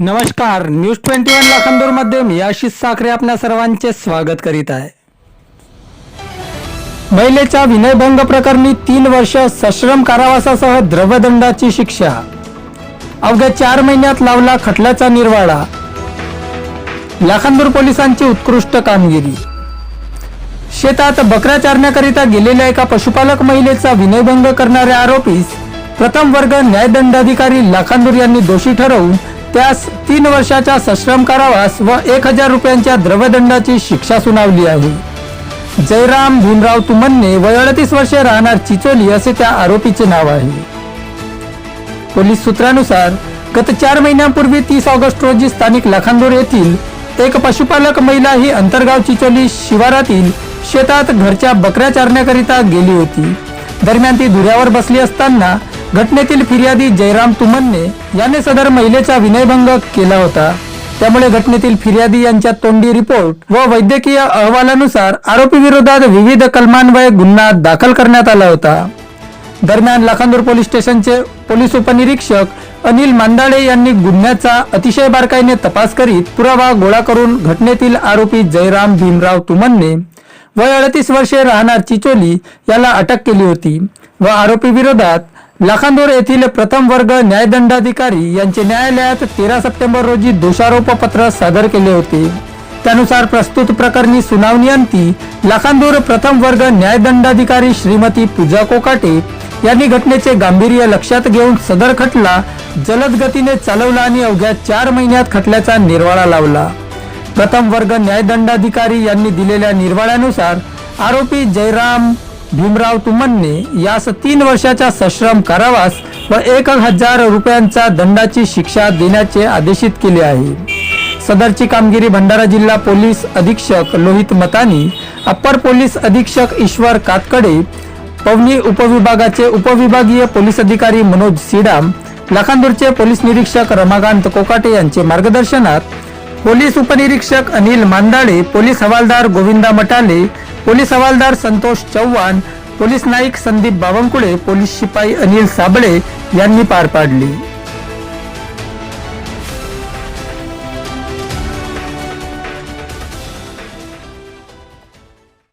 नमस्कार news twenty one लाखांदूरमध्ये मी आशिष साखरे आपल्या सर्वांचे स्वागत करीत आहे. महिलेच्या विनयभंग प्रकरणी तीन वर्ष सश्रम कारावासासह द्रवदंडाची शिक्षा. अवघ्या चार महिन्यात लावला खटल्याचा निर्वाळा. लाखांदूर पोलिसांची उत्कृष्ट कामगिरी. शेतात बकऱ्या चारण्याकरिता गेलेल्या एका पशुपालक महिलेचा विनयभंग करणाऱ्या आरोपीस प्रथम वर्ग न्यायदंडाधिकारी लाखांदूर यांनी दोषी ठरवून त्यास तीन वर्षाच्या सश्रम कारावास व एक हजार रुपयांच्या द्रवदंडाची शिक्षा सुनावली आहे. जयराम भीमराव तुमन्ने वय अडतीस वर्षे राहणार चिचोली असे त्या आरोपीचे नाव आहे. पोलीस सूत्रानुसार गत चार महिन्यांपूर्वी तीस ऑगस्ट रोजी स्थानिक लाखांदूर येथील एक पशुपालक महिला ही अंतरगाव चिचोली शिवारातील शेतात घरच्या बकऱ्या चारण्याकरिता गेली होती. दरम्यान ती धुऱ्यावर बसली असताना घटनेतील फिर्यादी जयराम तुमनने याने सदर महिलेचा विनयभंग केला होता. त्यामुळे घटनेतील फिर्यादी यांच्या तोंडी रिपोर्ट व वैद्यकीय अहवालानुसार आरोपी विरोधात विविध कलमान्वये गुन्हा दाखल करण्यात आला होता. दरम्यान लाखांदूर पोलीस स्टेशनचे पोलीस उपनिरीक्षक अनिल मांदाळे यांनी गुन्ह्याचा अतिशय बारकाईने तपास करीत पुरावा गोळा करून घटनेतील आरोपी जयराम भीमराव तुमनने वय अडतीस वर्षे राहणार चिचोली याला अटक केली होती व आरोपी विरोधात लाखांदूर येथील प्रथम वर्ग न्यायदंडाधिकारी यांचे न्यायालयात तेरा सप्टेंबर रोजी दोषारोपपत्र सादर केले होते. त्यानुसार प्रस्तुत प्रकरणी सुनावणी अंती लाखांदूर प्रथम वर्ग न्यायदंडाधिकारी श्रीमती पूजा कोकाटे यांनी घटनेचे गांभीर्य लक्षात घेऊन सदर खटला जलद गतीने चालवला आणि अवघ्या चार महिन्यात खटल्याचा निर्वाळा लावला. प्रथम वर्ग न्यायदंडाधिकारी यांनी दिलेल्या निर्वाळ्यानुसार आरोपी जयराम भीमराव तुमन्ने यास तीन वर्षाचा सश्रम कारावास व एक हजार रुपयांचा दंडाची शिक्षा देण्याचे आदेशित केले आहे. सदरची कामगिरी भंडारा जिल्हा पोलीस अधीक्षक लोहित मतानी अप्पर पोलीस अधीक्षक ईश्वर कातकडे पवनी उपविभागाचे उपविभागीय पोलीस अधिकारी मनोज सिडाम लाखांदूरचे पोलीस निरीक्षक रमाकांत कोकाटे यांचे मार्गदर्शनात पोलीस उपनिरीक्षक अनिल मांदाळे पोलीस हवालदार गोविंदा मटाले पोलीस हवालदार संतोष चव्हाण पोलीस नाईक संदीप बावनकुळे पोलीस शिपाई अनिल साबळे यांनी पार पाडली.